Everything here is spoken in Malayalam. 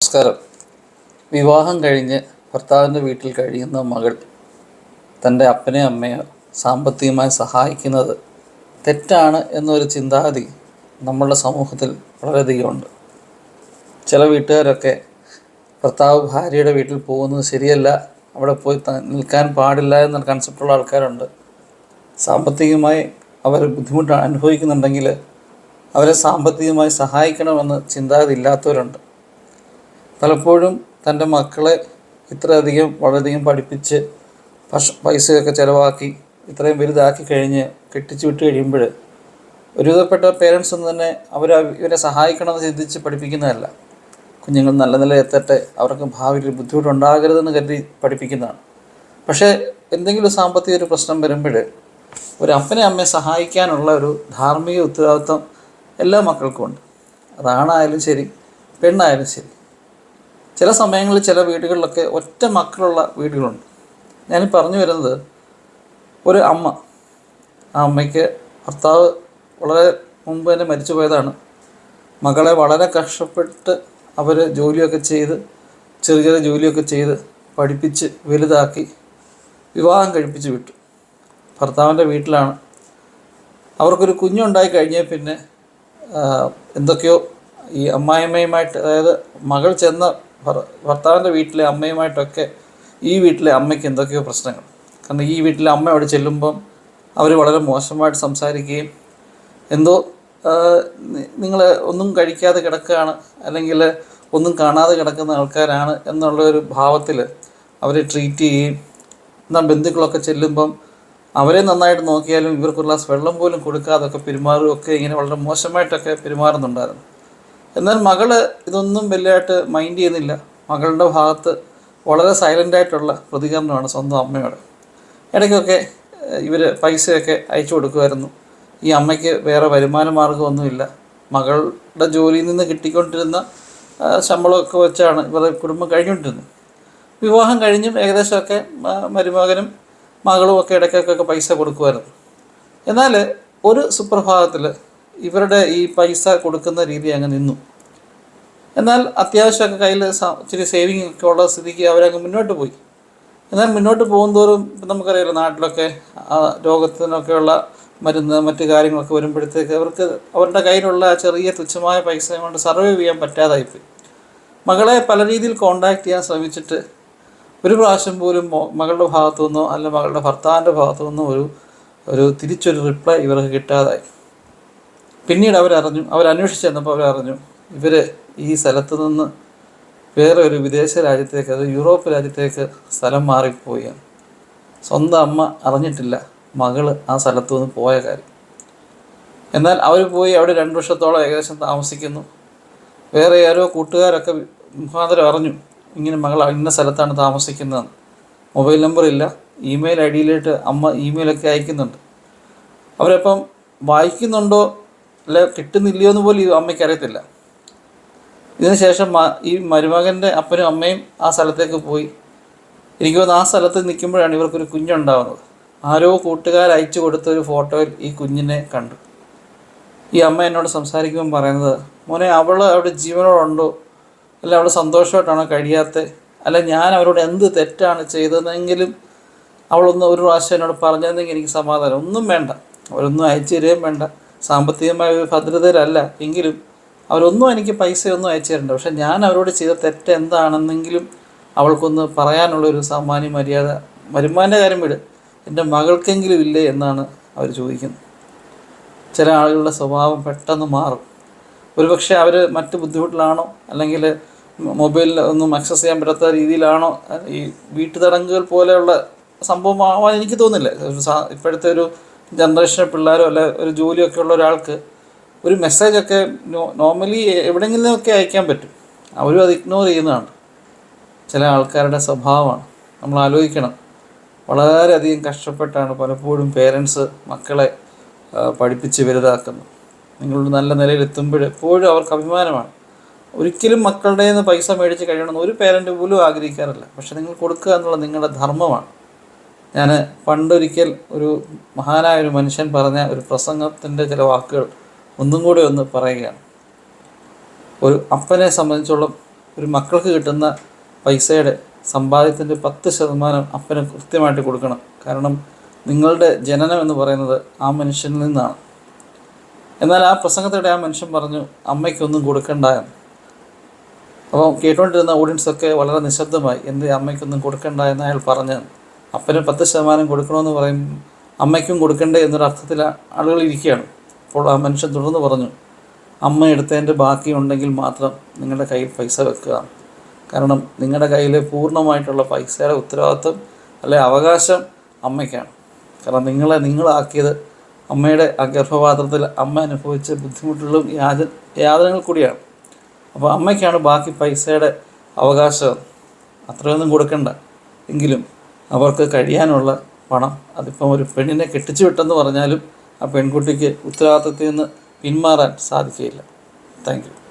നമസ്കാരം. വിവാഹം കഴിഞ്ഞ് ഭർത്താവിന്റെ വീട്ടിൽ കഴിയുന്ന മകൾ തന്റെ അപ്പനെ അമ്മയെ സാമ്പത്തികമായി സഹായിക്കുന്നത് തെറ്റാണ് എന്നൊരു ചിന്താഗതി നമ്മളുടെ സമൂഹത്തിൽ വളരെയധികമുണ്ട് ചില വീട്ടുകാരൊക്കെ ഭർത്താവ് ഭാര്യയുടെ വീട്ടിൽ പോകുന്നത് ശരിയല്ല അവിടെ പോയി നിൽക്കാൻ പാടില്ല എന്ന കൺസെപ്റ്റുള്ള ആൾക്കാരുണ്ട്. സാമ്പത്തികമായി അവർ ബുദ്ധിമുട്ട് അനുഭവിക്കുന്നുണ്ടെങ്കിൽ അവരെ സാമ്പത്തികമായി സഹായിക്കണമെന്ന് ചിന്താഗതി ഇല്ലാത്തവരുണ്ട്. പലപ്പോഴും തന്റെ മക്കളെ ഇത്രയധികം വളരെയധികം പഠിപ്പിച്ച് ഭക്ഷ പൈസയൊക്കെ ചിലവാക്കി ഇത്രയും വലുതാക്കി കഴിഞ്ഞ് കെട്ടിച്ചു വിട്ട് കഴിയുമ്പോൾ ഒരുവിധപ്പെട്ട പേരൻസ് ഒന്നും തന്നെ അവർ ഇവരെ സഹായിക്കണമെന്ന് ചിന്തിച്ച് പഠിപ്പിക്കുന്നതല്ല. കുഞ്ഞുങ്ങൾ നല്ല നില എത്തട്ടെ അവർക്ക് ഭാവിയിൽ ബുദ്ധിമുട്ടുണ്ടാകരുതെന്ന് കരുതി പഠിപ്പിക്കുന്നതാണ്. പക്ഷേ എന്തെങ്കിലും സാമ്പത്തിക ഒരു പ്രശ്നം വരുമ്പോൾ ഒരു അപ്പനെ അമ്മയെ സഹായിക്കാനുള്ള ഒരു ധാർമ്മിക ഉത്തരവാദിത്വം എല്ലാ മക്കൾക്കും ഉണ്ട്. അതാണായാലും ശരി പെണ്ണായാലും ശരി. ചില സമയങ്ങളിൽ ചില വീടുകളിലൊക്കെ ഒറ്റ മക്കളുള്ള വീടുകളുണ്ട്. ഞാൻ പറഞ്ഞു വരുന്നത് ഒരു അമ്മ ആ അമ്മയ്ക്ക് ഭർത്താവ് വളരെ മുമ്പ് തന്നെ മരിച്ചു പോയതാണ്. മകളെ വളരെ കഷ്ടപ്പെട്ട് അവർ ജോലിയൊക്കെ ചെയ്ത് ചെറിയ ചെറിയ ജോലിയൊക്കെ ചെയ്ത് പഠിപ്പിച്ച് വലുതാക്കി വിവാഹം കഴിപ്പിച്ച് വിട്ടു. ഭർത്താവിന്റെ വീട്ടിലാണ്. അവർക്കൊരു കുഞ്ഞുണ്ടായി കഴിഞ്ഞ പിന്നെ എന്തൊക്കെയോ ഈ അമ്മായിമ്മയുമായിട്ട് അതായത് മകൾ ചെന്ന ഭർത്താവിന്റെ വീട്ടിലെ അമ്മയുമായിട്ടൊക്കെ ഈ വീട്ടിലെ അമ്മയ്ക്ക് എന്തൊക്കെയോ പ്രശ്നങ്ങൾ. കാരണം ഈ വീട്ടിലെ അമ്മ അവിടെ ചെല്ലുമ്പം അവർ വളരെ മോശമായിട്ട് സംസാരിക്കുകയും എന്തോ നിങ്ങൾ ഒന്നും കഴിക്കാതെ കിടക്കുകയാണ് അല്ലെങ്കിൽ ഒന്നും കാണാതെ കിടക്കുന്ന ആൾക്കാരാണ് എന്നുള്ള ഒരു ഭാവത്തിൽ അവരെ ട്രീറ്റ് ചെയ്യുകയും എന്നാൽ ബന്ധുക്കളൊക്കെ ചെല്ലുമ്പം അവരെ നന്നായിട്ട് നോക്കിയാലും ഇവർക്ക് ഒരു ഗ്ലാസ് വെള്ളം പോലും കൊടുക്കാതൊക്കെ പെരുമാറുകയൊക്കെ ഇങ്ങനെ വളരെ മോശമായിട്ടൊക്കെ പെരുമാറുന്നുണ്ടായിരുന്നു. എന്നാൽ മകൾ ഇതൊന്നും വലിയതായിട്ട് മൈൻഡ് ചെയ്യുന്നില്ല. മകളുടെ ഭാഗത്ത് വളരെ സൈലന്റ് ആയിട്ടുള്ള പ്രതികരണമാണ് സ്വന്തം അമ്മയോട്. ഇടയ്ക്കൊക്കെ ഇവർ പൈസയൊക്കെ അയച്ചു കൊടുക്കുമായിരുന്നു. ഈ അമ്മയ്ക്ക് വേറെ വരുമാന മാർഗമൊന്നുമില്ല മകളുടെ ജോലിയിൽ നിന്ന് കിട്ടിക്കൊണ്ടിരുന്ന ശമ്പളമൊക്കെ വെച്ചാണ് ഇവരുടെ കുടുംബം കഴിഞ്ഞുകൊണ്ടിരുന്നത്. വിവാഹം കഴിഞ്ഞും ഏകദേശമൊക്കെ മരുമകനും മകളും ഒക്കെ ഇടയ്ക്കൊക്കെ പൈസ കൊടുക്കുമായിരുന്നു. എന്നാൽ ഒരു സുപ്രഭാതത്തിൽ ഇവരുടെ ഈ പൈസ കൊടുക്കുന്ന രീതി അങ്ങ് നിന്നു. എന്നാൽ അത്യാവശ്യമൊക്കെ കയ്യിൽ ഇച്ചിരി സേവിങ് ഒക്കെ ഉള്ള സ്ഥിതിക്ക് അവരങ്ങ് മുന്നോട്ട് പോയി. എന്നാൽ മുന്നോട്ട് പോകുന്തോറും നമുക്കറിയാലോ നാട്ടിലൊക്കെ ആ രോഗത്തിനൊക്കെയുള്ള മരുന്ന് മറ്റു കാര്യങ്ങളൊക്കെ വരുമ്പോഴത്തേക്ക് അവർക്ക് അവരുടെ കയ്യിലുള്ള ചെറിയ തുച്ഛമായ പൈസ കൊണ്ട് സർവൈവ് ചെയ്യാൻ പറ്റാതായിപ്പോയി. മകളെ പല രീതിയിൽ കോണ്ടാക്ട് ചെയ്യാൻ ശ്രമിച്ചിട്ട് ഒരു പ്രാവശ്യം പോലും മകളുടെ ഭാഗത്തു നിന്നോ അല്ല മകളുടെ ഭർത്താവിന്റെ ഭാഗത്തു നിന്നോ ഒരു ഒരു തിരിച്ചൊരു റിപ്ലൈ ഇവർക്ക് കിട്ടാതായി. പിന്നീട് അവരറിഞ്ഞു അവരന്വേഷിച്ച് ചെന്നപ്പോൾ അവരറിഞ്ഞു ഇവർ ഈ സ്ഥലത്ത് നിന്ന് വേറെ ഒരു വിദേശ രാജ്യത്തേക്ക് അത് യൂറോപ്പ് രാജ്യത്തേക്ക് സ്ഥലം മാറിപ്പോവുകയാണ് സ്വന്തം അമ്മ അറിഞ്ഞിട്ടില്ല മകൾ ആ സ്ഥലത്തു നിന്ന് പോയ കാര്യം. എന്നാൽ അവർ പോയി അവിടെ രണ്ട് വർഷത്തോളം ഏകദേശം താമസിക്കുന്നു. വേറെ ആരോ കൂട്ടുകാരൊക്കെ മുഖാന്തരം അറിഞ്ഞു ഇങ്ങനെ മകൾ ഇന്ന സ്ഥലത്താണ് താമസിക്കുന്നതെന്ന്. മൊബൈൽ നമ്പർ ഇല്ല ഇമെയിൽ ഐ ഡിയിലേക്ക് അമ്മ ഇമെയിലൊക്കെ അയക്കുന്നുണ്ട്. അവരപ്പം വായിക്കുന്നുണ്ടോ അല്ല കിട്ടുന്നില്ലയോ എന്ന് പോലും ഈ അമ്മയ്ക്ക് അറിയത്തില്ല. ഇതിനുശേഷം ഈ മരുമകന്റെ അപ്പനും അമ്മയും ആ സ്ഥലത്തേക്ക് പോയി. എനിക്ക് തോന്നുന്നു ആ സ്ഥലത്ത് നിൽക്കുമ്പോഴാണ് ഇവർക്കൊരു കുഞ്ഞുണ്ടാവുന്നത്. ആരോ കൂട്ടുകാർ അയച്ചു കൊടുത്ത ഒരു ഫോട്ടോയിൽ ഈ കുഞ്ഞിനെ കണ്ടു. ഈ അമ്മ എന്നോട് സംസാരിക്കുമ്പോൾ പറയുന്നത് മോനെ അവൾ അവിടെ ജീവനോടുണ്ടോ? അല്ല അവൾ സന്തോഷമായിട്ടാണോ കഴിയാത്തത് അല്ല ഞാൻ അവരോട് എന്ത് തെറ്റാണ് ചെയ്തതെങ്കിലും അവളൊന്ന് ഒരു പ്രാവശ്യം എന്നോട് പറഞ്ഞതെങ്കിൽ എനിക്ക് സമാധാനം. ഒന്നും വേണ്ട. അവരൊന്നും അയച്ചു തരികയും വേണ്ട. സാമ്പത്തികമായ ഒരു ഭദ്രതയിലല്ല എങ്കിലും അവരൊന്നും എനിക്ക് പൈസയൊന്നും അയച്ചു തരണ്ട. പക്ഷെ ഞാൻ അവരോട് ചെയ്ത തെറ്റ് എന്താണെന്നെങ്കിലും അവൾക്കൊന്ന് പറയാനുള്ളൊരു സാമാന്യ മര്യാദ. വരുമാന്റെ കാര്യം വിട്. എന്റെ മകൾക്കെങ്കിലും ഇല്ലേ എന്നാണ് അവർ ചോദിക്കുന്നത്. ചില ആളുകളുടെ സ്വഭാവം പെട്ടെന്ന് മാറും. ഒരുപക്ഷെ അവർ മറ്റ് ബുദ്ധിമുട്ടിലാണോ? അല്ലെങ്കിൽ മൊബൈലിൽ ഒന്നും ആക്സസ് ചെയ്യാൻ പറ്റാത്ത രീതിയിലാണോ? ഈ വീട്ടുതടങ്കുകൾ പോലെയുള്ള സംഭവം ആവാൻ എനിക്ക് തോന്നുന്നില്ല ഇപ്പോഴത്തെ ഒരു ജനറേഷനിലെ പിള്ളേരോ അല്ലെ ഒരു ജോലിയൊക്കെ ഉള്ള ഒരാൾക്ക് ഒരു മെസ്സേജൊക്കെ നോർമലി എവിടെയെങ്കിലുമൊക്കെ അയക്കാൻ പറ്റും. അവരും അത് ഇഗ്നോർ ചെയ്യുന്നതാണ്. ചില ആൾക്കാരുടെ സ്വഭാവമാണ്. നമ്മൾ ആലോചിക്കണം. വളരെയധികം കഷ്ടപ്പെട്ടാണ് പലപ്പോഴും പേരൻസ് മക്കളെ പഠിപ്പിച്ച് വലുതാക്കുന്നത്. നിങ്ങളുടെ നല്ല നിലയിൽ എത്തുമ്പോൾ എപ്പോഴും അവർക്ക് അഭിമാനമാണ്. ഒരിക്കലും മക്കളുടെ നിന്ന് പൈസ മേടിച്ച് കഴിയണമെന്ന് ഒരു പേരന്റ് പോലും ആഗ്രഹിക്കാറില്ല. പക്ഷെ നിങ്ങൾ കൊടുക്കുക എന്നുള്ളത് നിങ്ങളുടെ ധർമ്മമാണ്. ഞാൻ പണ്ടൊരിക്കൽ ഒരു മഹാനായ ഒരു മനുഷ്യൻ പറഞ്ഞ ഒരു പ്രസംഗത്തിന്റെ ചില വാക്കുകൾ ഒന്നും കൂടി ഒന്ന് പറയുകയാണ്. ഒരു അപ്പനെ സംബന്ധിച്ചോളം ഒരു മക്കൾക്ക് കിട്ടുന്ന പൈസയുടെ സമ്പാദ്യത്തിന്റെ പത്ത് ശതമാനം അപ്പന് കൃത്യമായിട്ട് കൊടുക്കണം. കാരണം നിങ്ങളുടെ ജനനം എന്ന് പറയുന്നത് ആ മനുഷ്യനിൽ നിന്നാണ്. എന്നാൽ ആ പ്രസംഗത്തിടെ ആ മനുഷ്യൻ പറഞ്ഞു അമ്മയ്ക്കൊന്നും കൊടുക്കണ്ട എന്ന്. അപ്പോൾ കേട്ടുകൊണ്ടിരുന്ന ഓഡിയൻസൊക്കെ വളരെ നിശബ്ദമായി എന്റെ അമ്മയ്ക്കൊന്നും കൊടുക്കണ്ട എന്ന് അയാൾ പറഞ്ഞു അപ്പന് പത്ത് ശതമാനം കൊടുക്കണമെന്ന് പറയും. അമ്മയ്ക്കും കൊടുക്കണ്ടേ എന്നൊരു അർത്ഥത്തിൽ ആളുകൾ ഇരിക്കുകയാണ്. അപ്പോൾ ആ മനുഷ്യൻ തുടർന്ന് പറഞ്ഞു അമ്മ എടുത്തതിന്റെ ബാക്കി ഉണ്ടെങ്കിൽ മാത്രം നിങ്ങളുടെ കയ്യിൽ പൈസ വെക്കുക. കാരണം നിങ്ങളുടെ കയ്യിൽ പൂർണമായിട്ടുള്ള പൈസയുടെ ഉത്തരവാദിത്വം അല്ലെ അവകാശം അമ്മയ്ക്കാണ്. കാരണം നിങ്ങളെ നിങ്ങളാക്കിയത് അമ്മയുടെ ആ ഗർഭപാത്രത്തിൽ അമ്മ അനുഭവിച്ച ബുദ്ധിമുട്ടുകളും യാത യാതനകൾ കൂടിയാണ്. അപ്പോൾ അമ്മയ്ക്കാണ് ബാക്കി പൈസയുടെ അവകാശം. അത്രയൊന്നും കൊടുക്കണ്ട. എങ്കിലും അവർക്ക് കഴിയാനുള്ള പണം അതിപ്പം ഒരു പെണ്ണിനെ കെട്ടിച്ചു വിട്ടെന്ന് പറഞ്ഞാലും ആ പെൺകുട്ടിക്ക് ഉത്തരവാദിത്തത്തിൽ നിന്ന് പിന്മാറാൻ സാധിക്കുകയില്ല. താങ്ക്